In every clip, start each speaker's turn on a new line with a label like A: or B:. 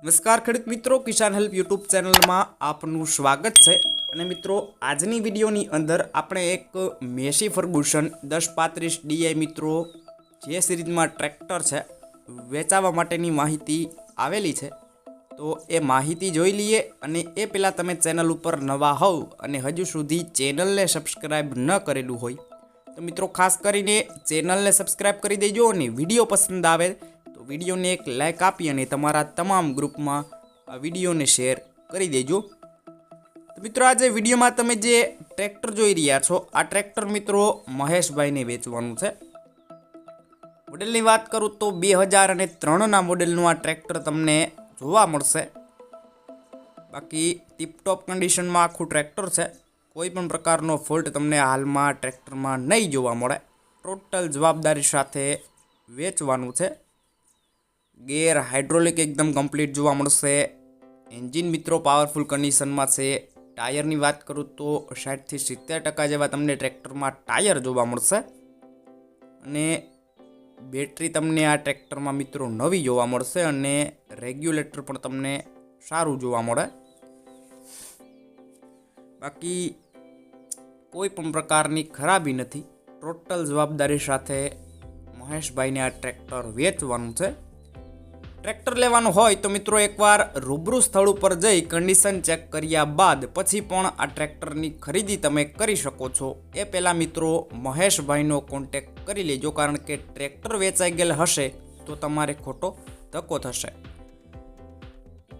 A: નમસ્કાર ખેડૂત મિત્રો, કિસાન હેલ્પ યુટ્યુબ ચેનલમાં આપનું સ્વાગત છે. અને મિત્રો, આજની વિડીયોની અંદર આપણે એક મેસી ફર્ગુસન દસ પાંત્રીસ ડીઆઈ મિત્રો જે સિરીઝમાં ટ્રેક્ટર છે, વેચાવા માટેની માહિતી આવેલી છે. તો એ માહિતી જોઈ લઈએ અને એ પહેલાં તમે ચેનલ ઉપર નવા હોવ અને હજુ સુધી ચેનલને સબસ્ક્રાઈબ ન કરેલું હોય, તો મિત્રો ખાસ કરીને ચેનલને સબસ્ક્રાઈબ કરી દેજો અને વીડિયો પસંદ આવે વિડીયોને એક લાઇક આપી અને તમારા તમામ ગ્રુપમાં આ વિડીયોને શેર કરી દેજો. તો મિત્રો, આજે વિડીયોમાં તમે જે ટ્રેક્ટર જોઈ રહ્યા છો, આ ટ્રેક્ટર મિત્રો મહેશભાઈને વેચવાનું છે. મોડેલની વાત કરું તો બે હજાર અને ત્રણના મોડેલનું આ ટ્રેક્ટર તમને જોવા મળશે. બાકી ટીપટોપ કન્ડિશનમાં આખું ટ્રેક્ટર છે. કોઈ પણ પ્રકારનો ફોલ્ટ તમને હાલમાં ટ્રેક્ટરમાં નહીં જોવા મળે. ટોટલ જવાબદારી સાથે વેચવાનું છે. ગેર હાઇડ્રોલિક એકદમ કમ્પ્લીટ જોવા મળશે. એન્જિન મિત્રો પાવરફુલ કન્ડિશનમાં છે. ટાયરની વાત કરું તો સાઠથી સિત્તેર ટકા જેવા તમને ટ્રેક્ટરમાં ટાયર જોવા મળશે. અને બેટરી તમને આ ટ્રેક્ટરમાં મિત્રો નવી જોવા મળશે અને રેગ્યુલેટર પણ તમને સારું જોવા મળે. બાકી કોઈ પણ પ્રકારની ખરાબી નથી. ટોટલ જવાબદારી સાથે મહેશભાઈને આ ટ્રેક્ટર વેચવાનું છે. ટ્રેક્ટર લેવાનું હોય તો મિત્રો એકવાર રૂબરૂ સ્થળ ઉપર જઈ કન્ડિશન ચેક કર્યા બાદ પછી પણ આ ટ્રેક્ટરની ખરીદી તમે કરી શકો છો. એ પહેલાં મિત્રો મહેશભાઈનો કોન્ટેક કરી લેજો કારણ કે ટ્રેક્ટર વેચાઈ ગયેલ હશે તો તમારે ખોટો ધક્કો થશે.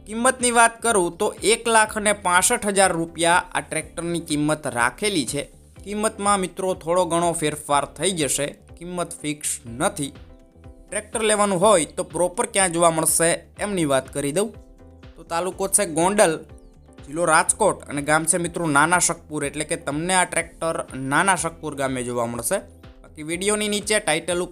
A: કિંમતની વાત કરું તો એક લાખ અને પાસઠ હજાર રૂપિયા આ ટ્રેક્ટરની કિંમત રાખેલી છે. કિંમતમાં મિત્રો થોડો ઘણો ફેરફાર થઈ જશે. કિંમત ફિક્સ નથી. ટ્રેક્ટર લેવાનું હોય તો પ્રોપર ક્યાં જોવા મળશે એમની વાત કરી દઉં. તો તાલુકો છે ગોંડલ, જિલ્લો રાજકોટ અને ગામ છે મિત્રો નાના શકપુર એટલે કે તમને આ ટ્રેક્ટર નાના શકપુર ગામે જોવા મળશે. બાકી વિડીયોની નીચે ટાઇટલ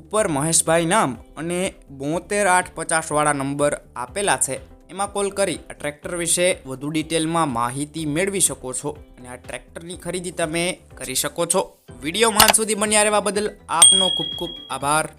A: ઉપર મહેશભાઈ નામ અને બોતેર આઠ પચાસવાળા નંબર આપેલા છે. એમાં કોલ કરી આ ટ્રેક્ટર વિશે વધુ ડિટેલમાં માહિતી મેળવી શકો છો અને આ ટ્રેક્ટરની ખરીદી તમે કરી શકો છો. વીડિયો માન સુધી બન્યા રહેવા બદલ આપનો ખૂબ ખૂબ આભાર.